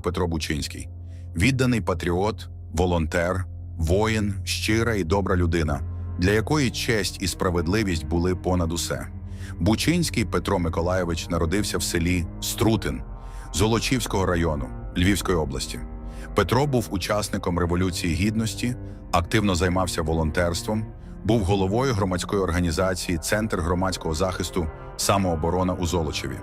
Петро Бучинський. Відданий патріот, волонтер, воїн, щира і добра людина, для якої честь і справедливість були понад усе. Бучинський Петро Миколайович народився в селі Струтин Золочівського району Львівської області. Петро був учасником Революції Гідності, активно займався волонтерством, був головою громадської організації Центр громадського захисту самооборона у Золочеві.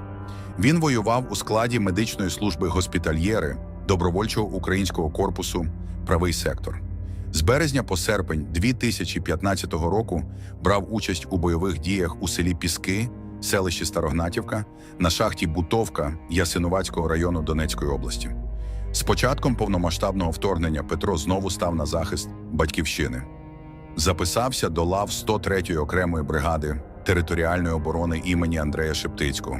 Він воював у складі медичної служби госпітальєри добровольчого українського корпусу Правий сектор. З березня по серпень 2015 року брав участь у бойових діях у селі Піски, селищі Старогнатівка, на шахті Бутовка Ясинуватського району Донецької області. З початком повномасштабного вторгнення Петро знову став на захист батьківщини. Записався до лав 103-ї окремої бригади територіальної оборони імені Андрея Шептицького,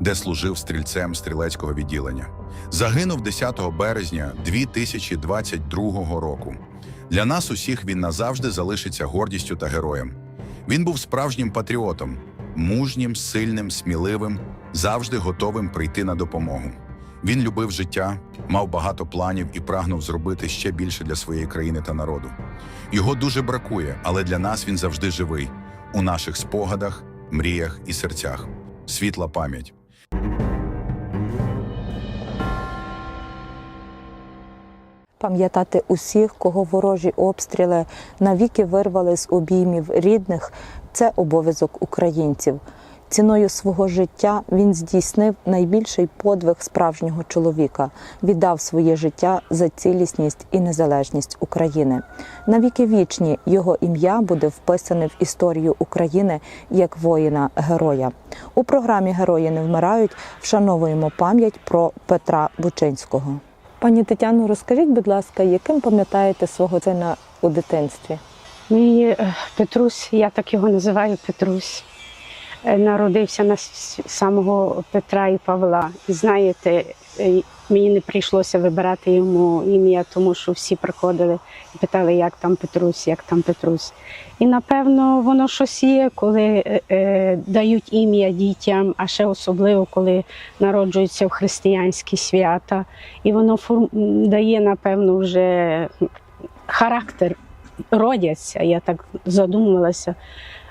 де служив стрільцем стрілецького відділення. Загинув 10 березня 2022 року. Для нас усіх він назавжди залишиться гордістю та героєм. Він був справжнім патріотом, мужнім, сильним, сміливим, завжди готовим прийти на допомогу. Він любив життя, мав багато планів і прагнув зробити ще більше для своєї країни та народу. Його дуже бракує, але для нас він завжди живий у наших спогадах, мріях і серцях. Світла пам'ять. Пам'ятати усіх, кого ворожі обстріли навіки вирвали з обіймів рідних це обов'язок українців. Ціною свого життя він здійснив найбільший подвиг справжнього чоловіка, віддав своє життя за цілісність і незалежність України. Навіки вічні його ім'я буде вписане в історію України як воїна-героя. У програмі Герої не вмирають вшановуємо пам'ять про Петра Бучинського. Пані Тетяно, розкажіть, будь ласка, яким пам'ятаєте свого сина у дитинстві? Мій е, Петрусь, я так його називаю Петрусь, е, народився на самого Петра і Павла. Знаєте, мені не прийшлося вибирати йому ім'я, тому що всі приходили і питали, як там Петрусь, як там Петрусь. І напевно воно щось є, коли е, е, дають ім'я дітям, а ще особливо, коли народжуються в християнські свята. І воно форм... дає, напевно, вже характер родяться, я так задумувалася,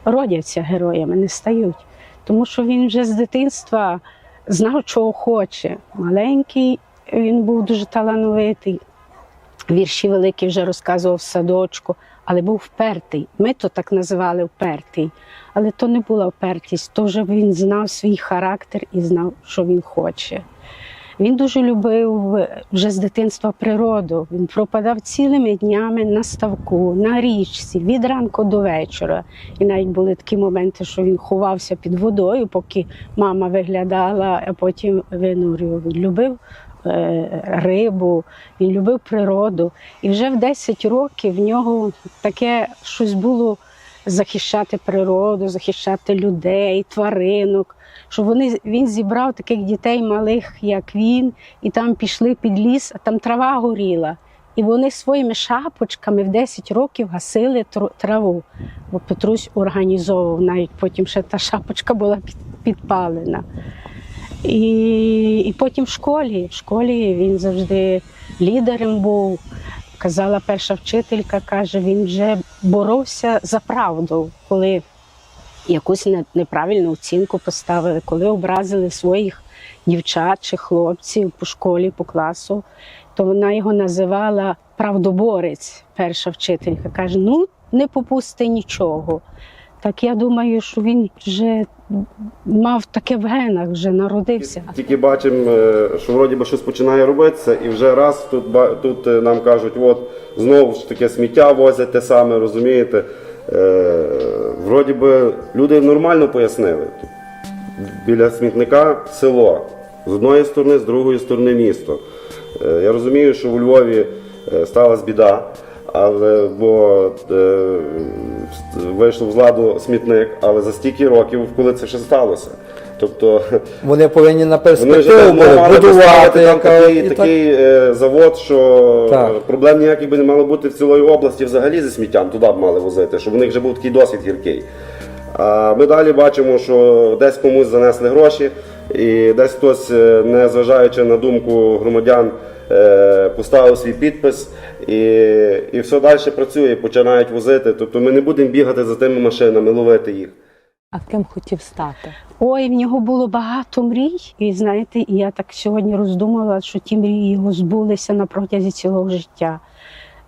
родяться героями, не стають. Тому що він вже з дитинства знав, чого хоче. Маленький він був дуже талановитий. Вірші великі вже розказував в садочку, але був впертий. Ми то так називали впертий. Але то не була впертість, то вже він знав свій характер і знав, що він хоче. Він дуже любив вже з дитинства природу. Він пропадав цілими днями на ставку, на річці, від ранку до вечора. І навіть були такі моменти, що він ховався під водою, поки мама виглядала, а потім винурював. Він любив е, рибу, він любив природу. І вже в 10 років в нього таке щось було захищати природу, захищати людей, тваринок. Що вони він зібрав таких дітей малих, як він, і там пішли під ліс, а там трава горіла. І вони своїми шапочками в 10 років гасили траву. Бо Петрусь організовував, навіть потім ще та шапочка була під- підпалена. І, і потім в школі. В школі він завжди лідером був. Казала перша вчителька, каже, він вже боровся за правду, коли якусь неправильну оцінку поставили, коли образили своїх дівчат чи хлопців по школі, по класу, то вона його називала правдоборець, перша вчителька. Каже: ну не попусти нічого. Так я думаю, що він вже мав таке в генах, вже народився. Тільки бачимо, е, що вроді би щось починає робитися, і вже раз тут, тут е, нам кажуть, от знову ж таке сміття возять те саме, розумієте. Е, вроді би люди нормально пояснили. Біля смітника село. З одної сторони, з другої сторони місто. Е, я розумію, що у Львові е, сталася біда, але бо е, вийшов з ладу смітник, але за стільки років, коли це ще сталося. Тобто Вони повинні на вони вже перспективу давно будувати. там такий, і такий е, завод, що Так. проблем ніяких би не мало бути в цілої області взагалі зі сміттям, туди б мали возити, щоб у них вже був такий досвід гіркий. А ми далі бачимо, що десь комусь занесли гроші, І десь хтось, е, не зважаючи на думку громадян, е, поставив свій підпис і, і все далі працює, починають возити. Тобто ми не будемо бігати за тими машинами, ловити їх. А ким хотів стати? Ой, в нього було багато мрій. І знаєте, я так сьогодні роздумала, що ті мрії його збулися на протязі цілого життя.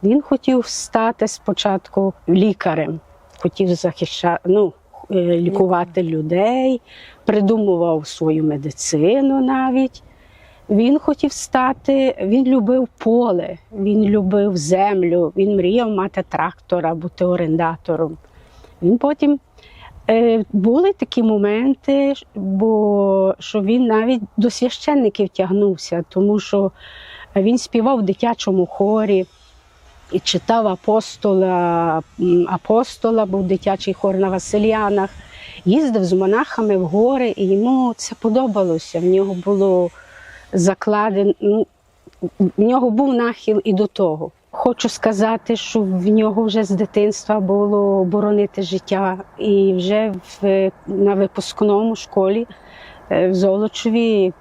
Він хотів стати спочатку лікарем, хотів захищати, ну, лікувати людей, придумував свою медицину навіть. Він хотів стати, він любив поле, він любив землю, він мріяв мати трактора, бути орендатором. Він потім Е, Були такі моменти, бо що він навіть до священників тягнувся, тому що він співав в дитячому хорі і читав апостола, апостола, був дитячий хор на Василянах, їздив з монахами в гори, і йому це подобалося. В нього було закладено, ну, в нього був нахил і до того. Хочу сказати, що в нього вже з дитинства було боронити життя, і вже в, на випускному школі в Золочеві е,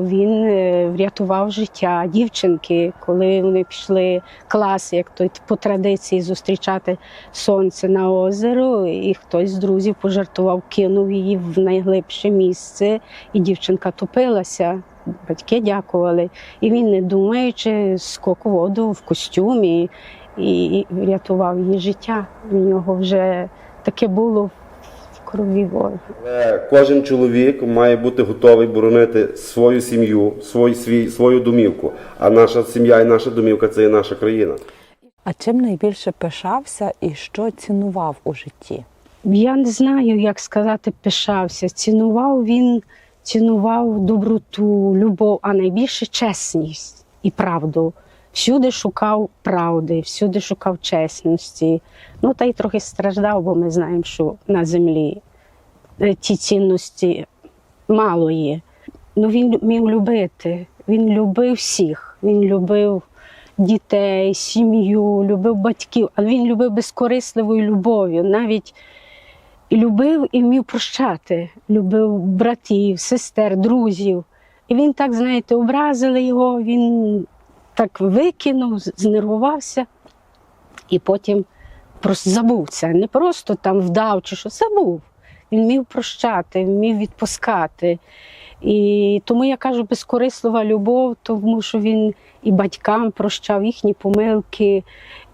він е, врятував життя дівчинки, коли вони пішли клас, як то по традиції зустрічати сонце на озеро, і хтось з друзів пожартував, кинув її в найглибше місце, і дівчинка топилася. Батьки дякували. І він, не думаючи, скок у воду в костюмі і, врятував її життя. В нього вже таке було крові ворога. Але кожен чоловік має бути готовий боронити свою сім'ю, свій, свій, свою домівку. А наша сім'я і наша домівка це і наша країна. А чим найбільше пишався і що цінував у житті? Я не знаю, як сказати, пишався. Цінував він, цінував доброту, любов, а найбільше чесність і правду. Всюди шукав правди, всюди шукав чесності. Ну та й трохи страждав, бо ми знаємо, що на землі е, ті цінності мало є. Ну він вмів любити. Він любив всіх. Він любив дітей, сім'ю, любив батьків, але він любив безкорисливою любов'ю. Навіть любив і вмів прощати, любив братів, сестер, друзів. І він так, знаєте, образили його, він так викинув, знервувався і потім просто забув це. Не просто там вдав чи що, забув. Він вмів прощати, вмів відпускати. І тому я кажу, безкорислива любов, тому що він і батькам прощав їхні помилки,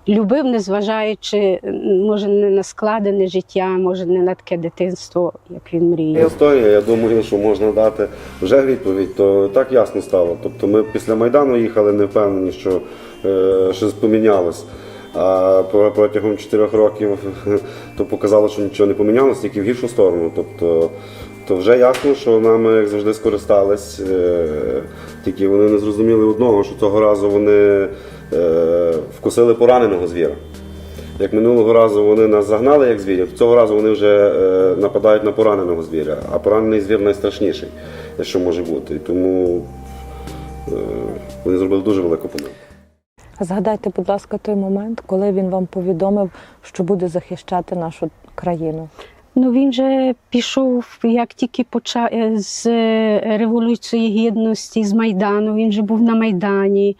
любив, незважаючи, може, не на складене життя, може, не на таке дитинство, як він мріяв. Історія, я думаю, що можна дати вже відповідь, то так ясно стало. Тобто ми після Майдану їхали, не впевнені, що е, щось помінялось. А про- протягом чотирьох років то показало, що нічого не помінялось, тільки в гіршу сторону. Тобто, то вже ясно, що нами, як завжди, скористались. Е, тільки вони не зрозуміли одного, що цього разу вони е, вкусили пораненого звіра. Як минулого разу вони нас загнали як звірів, цього разу вони вже е, нападають на пораненого звіря. А поранений звір найстрашніший, що може бути. Тому вони зробили дуже велику помилку. Згадайте, будь ласка, той момент, коли він вам повідомив, що буде захищати нашу країну. Ну він же пішов, як тільки почав е, з Революції Гідності, з Майдану. Він же був на Майдані.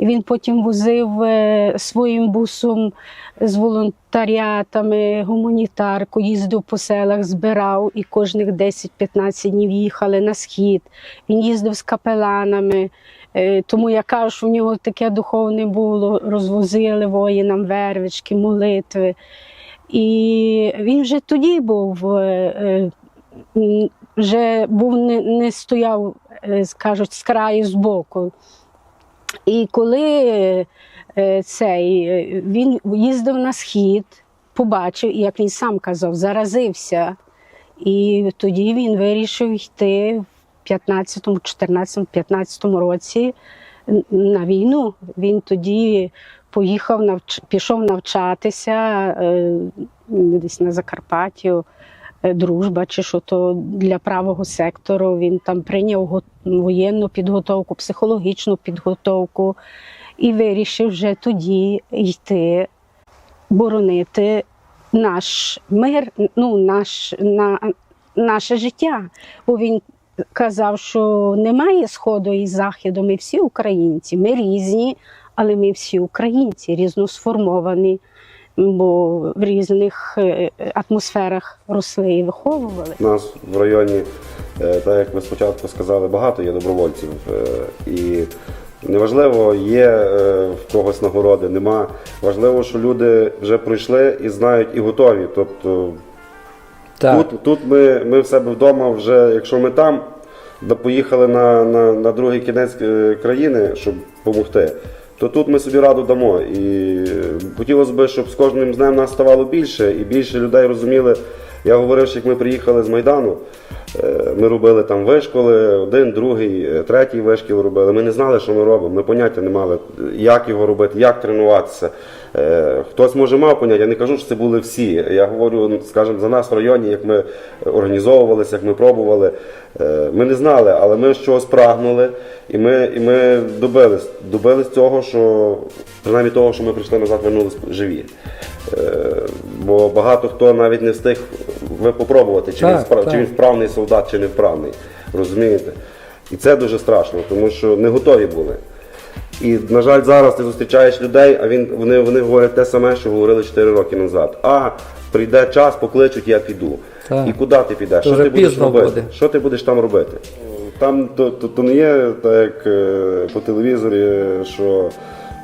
Він потім возив е, своїм бусом з волонтаріатами, гуманітарку, їздив по селах, збирав і кожних 10-15 днів їхали на схід. Він їздив з капеланами. Е, Тому я кажу, що в нього таке духовне було, розвозили воїнам вервички, молитви. І він вже тоді був, е, е, вже був не, не стояв, е, скажуть, з краю з боку. І коли цей, він їздив на схід, побачив, як він сам казав, заразився. І тоді він вирішив йти в 15-му, 14-му, 15-му році на війну. Він тоді поїхав навч... пішов навчатися е, десь на Закарпаттю, е, дружба чи що то для правого сектору. Він там прийняв воєнну підготовку, психологічну підготовку і вирішив вже тоді йти боронити наш мир, ну, наш, на, наше життя. Бо він казав, що немає сходу і заходу. Ми всі українці, ми різні, але ми всі українці, різно сформовані, бо в різних е, атмосферах росли і виховували. У нас в районі, е, так як ви спочатку сказали, багато є добровольців. е, І неважливо, є в когось нагороди, нема. Важливо, що люди вже пройшли і знають і готові. Тобто Так. Тут, тут ми, ми в себе вдома вже, якщо ми там, да поїхали на, на, на другий кінець країни, щоб допомогти, то тут ми собі раду дамо. І хотілося б, щоб з кожним з днем нас ставало більше, і більше людей розуміли. Я говорив, що як ми приїхали з Майдану, е, ми робили там вишколи, один, другий, е, третій вишкіл робили. Ми не знали, що ми робимо. Ми поняття не мали, як його робити, як тренуватися. Е, Хтось може мав поняття, я не кажу, що це були всі. Я говорю, ну, скажімо, за нас в районі, як ми організовувалися, як ми пробували. Ми не знали, але ми чогось прагнули, і ми, і ми добились, добились цього, що принаймні того, що ми прийшли назад, вернулись живі. Е, Бо багато хто навіть не встиг ви попробувати, чи, Так, він, справ, так. чи він вправний солдат, чи не вправний. Розумієте? І це дуже страшно, тому що не готові були. І, на жаль, зараз ти зустрічаєш людей, а він, вони, вони говорять те саме, що говорили 4 роки назад. А прийде час, покличуть, я піду. Так. І куди ти підеш? Що ти будеш робити? буде. Що ти будеш там робити? Там то, то, то не є так, як е, по телевізорі, що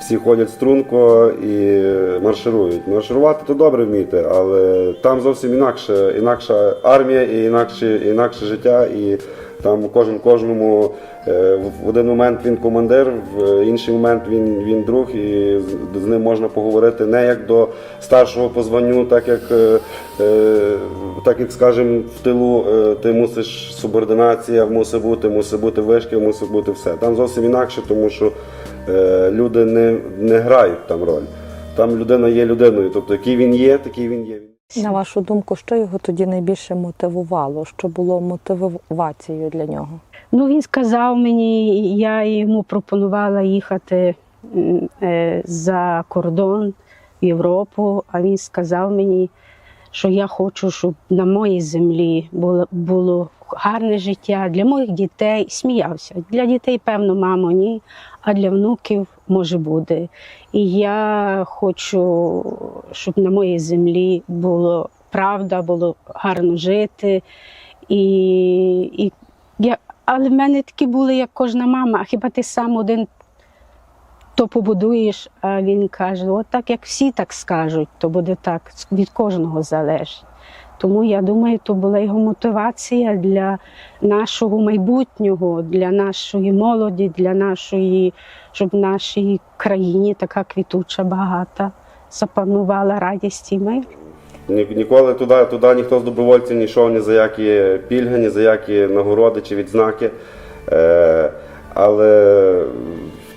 всі ходять струнко і марширують. Марширувати то добре вміти, але там зовсім інакше, інакша армія і інакше, інакше життя. І там кожен кожному е, в один момент він командир, в інший момент він, він друг, і з, ним можна поговорити не як до старшого по званню, так як, е, е, так як скажімо, в тилу ти мусиш субординація, мусить бути, мусить бути вишки, мусить бути все. Там зовсім інакше, тому що люди не, не грають там роль. Там людина є людиною, тобто який він є, такий він є. На вашу думку, що його тоді найбільше мотивувало? Що було мотивацією для нього? Ну, він сказав мені, я йому пропонувала їхати е, за кордон в Європу, а він сказав мені, що я хочу, щоб на моїй землі було, було гарне життя для моїх дітей. Сміявся. Для дітей, певно, мамо, ні, а для внуків може буде. І я хочу, щоб на моїй землі було правда, було гарно жити. І, і я, але в мене такі були, як кожна мама, а хіба ти сам один то побудуєш, а він каже: от так як всі так скажуть, то буде так, від кожного залежить. Тому я думаю, то була його мотивація для нашого майбутнього, для нашої молоді, для нашої, щоб в нашій країні така квітуча, багата запанувала радість і мир. Ні- Ніколи туди, туди ніхто з добровольців не йшов ні за які пільги, ні за які нагороди чи відзнаки. Е, але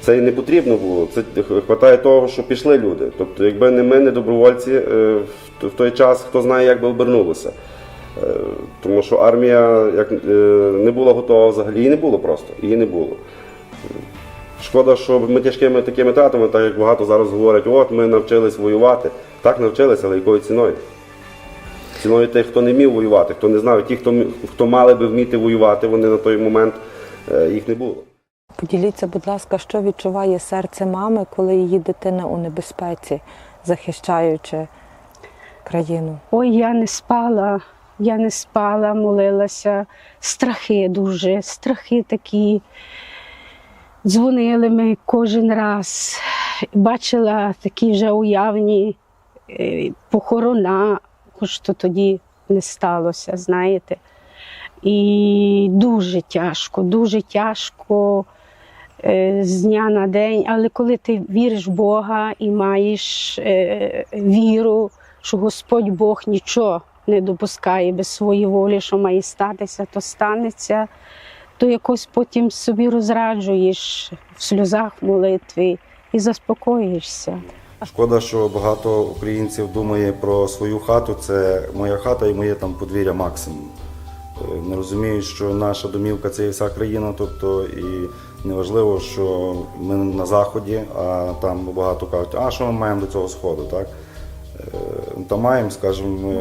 це і не потрібно було. Це вистачає того, що пішли люди. Тобто, якби не ми, не добровольці, е, в, той час хто знає, як би обернулося. Е, тому що армія як, е, не була готова взагалі, її не було просто, її не було. Шкода, що ми тяжкими такими тратами, так як багато зараз говорять, от ми навчились воювати. Так навчилися, але якою ціною? Ціною тих, хто не вмів воювати, хто не знав, ті, хто, хто мали би вміти воювати, вони на той момент їх не було. Поділіться, будь ласка, що відчуває серце мами, коли її дитина у небезпеці, захищаючи країну? Ой, я не спала, я не спала, молилася. Страхи дуже, страхи такі. Дзвонили ми кожен раз. Бачила такі вже уявні е, похорона, хоч то тоді не сталося, знаєте. І дуже тяжко, дуже тяжко з дня на день. Але коли ти віриш в Бога і маєш е, віру, що Господь Бог нічого не допускає без своєї волі, що має статися, то станеться, то якось потім собі розраджуєш в сльозах в молитві і заспокоїшся. Шкода, що багато українців думає про свою хату. Це моя хата і моє там подвір'я максимум. Е, Не розуміють, що наша домівка це і вся країна, тобто і неважливо, що ми на заході, а там багато кажуть, а що ми маємо до цього сходу, так? Е, Та маємо, скажімо,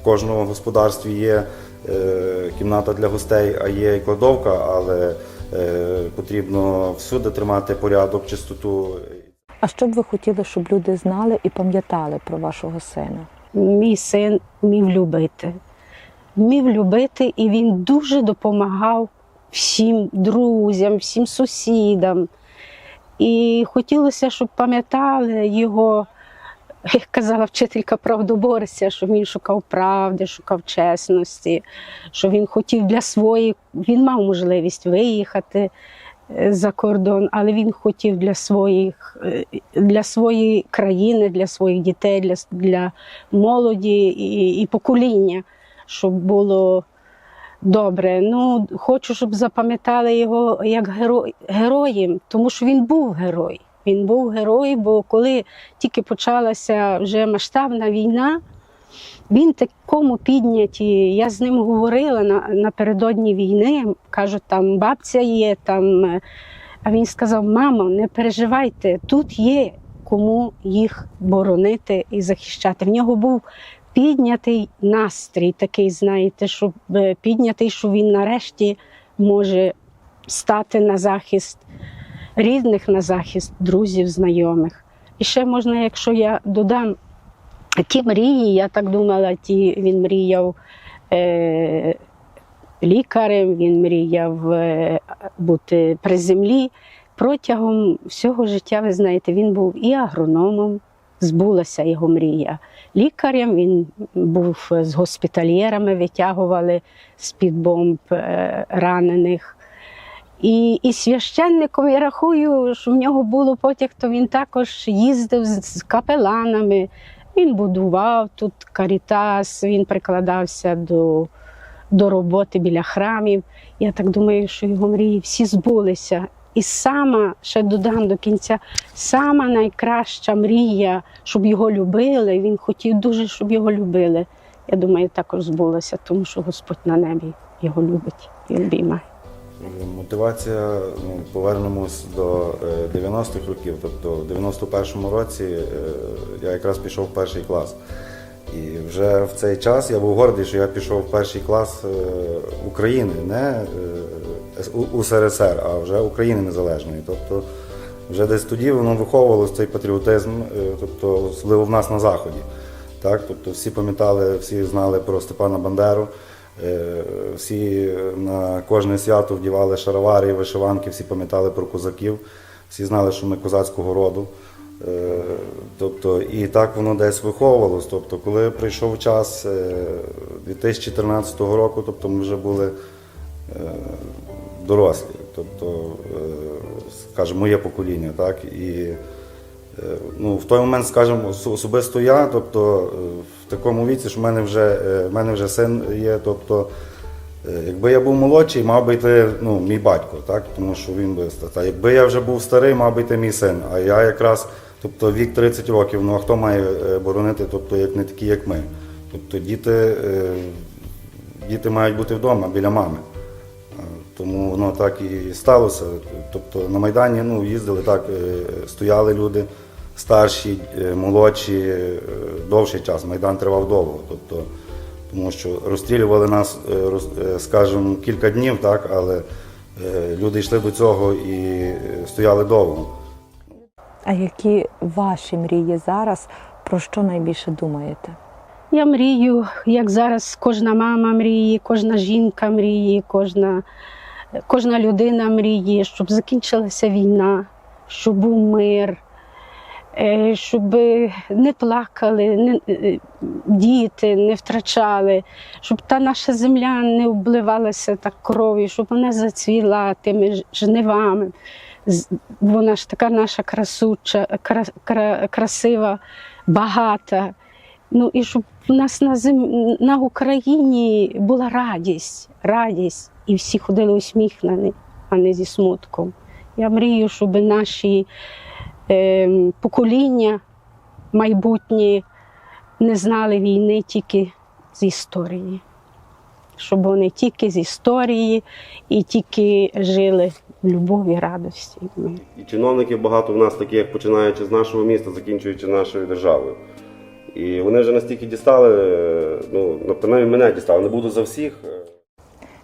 в кожному господарстві є е, кімната для гостей, а є і кладовка, але е, потрібно всюди тримати порядок, чистоту. А що б ви хотіли, щоб люди знали і пам'ятали про вашого сина? Мій син вмів любити. Вмів любити, і він дуже допомагав всім друзям, всім сусідам. І хотілося, щоб пам'ятали його, як казала вчителька правдоборця, що він шукав правди, шукав чесності, що він хотів для своїх, він мав можливість виїхати е, за кордон, але він хотів для своїх, е, для своєї країни, для своїх дітей, для, для молоді і, і покоління, щоб було добре. Ну, хочу, щоб запам'ятали його як геро... героєм, тому що він був герой. Він був герой, бо коли тільки почалася вже масштабна війна, він такому підняті. Я з ним говорила на, напередодні війни. Кажу, там бабця є, там. е, А він сказав: мамо, не переживайте, тут є кому їх боронити і захищати. В нього був піднятий настрій, такий, знаєте, щоб е, піднятий, що він нарешті може стати на захист рідних, на захист друзів, знайомих. І ще можна, якщо я додам ті мрії, я так думала, ті він мріяв. Е- Лікарем, він мріяв е, бути при землі. Протягом всього життя, ви знаєте, він був і агрономом, збулася його мрія. Лікарем він був з госпітальєрами, витягували з-під бомб е, ранених. І, і священником я рахую, що в нього було потяг, то він також їздив з, капеланами. Він будував тут карітас, він прикладався до, до роботи біля храмів. Я так думаю, що його мрії всі збулися. І сама, ще додам до кінця, сама найкраща мрія, щоб його любили. Він хотів дуже, щоб його любили. Я думаю, також збулася, тому що Господь на небі його любить і обіймає. Мотивація, ну, повернемось до е, 90-х років. Тобто в 91-му році е, я якраз пішов в перший клас. І вже в цей час я був гордий, що я пішов в перший клас е, України, не е, УСРСР, а вже України незалежної. Тобто вже десь тоді воно виховувалося цей патріотизм, е, тобто особливо в нас на Заході. Так? Тобто всі пам'ятали, всі знали про Степана Бандеру. Всі на кожне свято вдівали шаровари, вишиванки, всі пам'ятали про козаків, всі знали, що ми козацького роду. Е, Тобто, і так воно десь виховувалось. Тобто, коли прийшов час е, 2014 року, тобто ми вже були е, дорослі, тобто, е, скажімо, моє покоління, так? І е, ну, в той момент, скажімо, особисто я, тобто е, в такому віці, що в мене вже, е, в мене вже син є, тобто. е, Якби я був молодший, мав би йти ну, мій батько, так? тому що він би ста- та Якби я вже був старий, мав би йти мій син. А я якраз, тобто вік 30 років, ну а хто має е, боронити, тобто як не такі, як ми. Тобто діти, е, діти мають бути вдома біля мами. Е, Тому воно так і сталося. Тобто на Майдані ну, їздили так, стояли люди старші, молодші, довший час. Майдан тривав довго. Тобто, тому що розстрілювали нас, скажімо, кілька днів, так, але люди йшли до цього і стояли довго. А які ваші мрії зараз? Про що найбільше думаєте? Я мрію, як зараз кожна мама мріє, кожна жінка мріє, кожна, кожна людина мріє, щоб закінчилася війна, щоб був мир, е, щоб не плакали не, е, діти, не втрачали, щоб та наша земля не обливалася так кров'ю, щоб вона зацвіла тими жнивами. Вона ж така наша красуча, кра, кра, красива, багата. Ну і щоб у нас на зем... на Україні була радість, радість, і всі ходили усміхнені, а не зі смутком. Я мрію, щоб наші е, покоління майбутні не знали війни тільки з історії, щоб вони тільки з історії і тільки жили любові, радості. і чиновників багато в нас таких, починаючи з нашого міста, закінчуючи нашою державою. І вони вже настільки дістали, е, ну, принаймні мене дістали, не буду за всіх.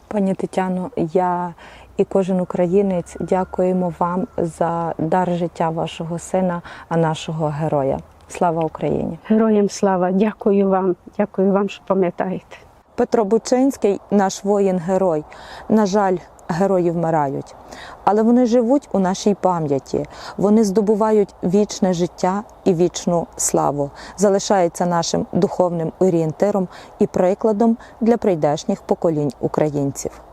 Пані Тетяно, я і кожен українець дякуємо вам за дар життя вашого сина, а нашого героя. Слава Україні! Героям слава, дякую вам, дякую вам, що пам'ятаєте. Петро Бучинський наш воїн-герой. На жаль, герої вмирають, але вони живуть у нашій пам'яті. Вони здобувають вічне життя і вічну славу, залишаються нашим духовним орієнтиром і прикладом для прийдешніх поколінь українців.